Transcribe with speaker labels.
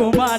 Speaker 1: তোমার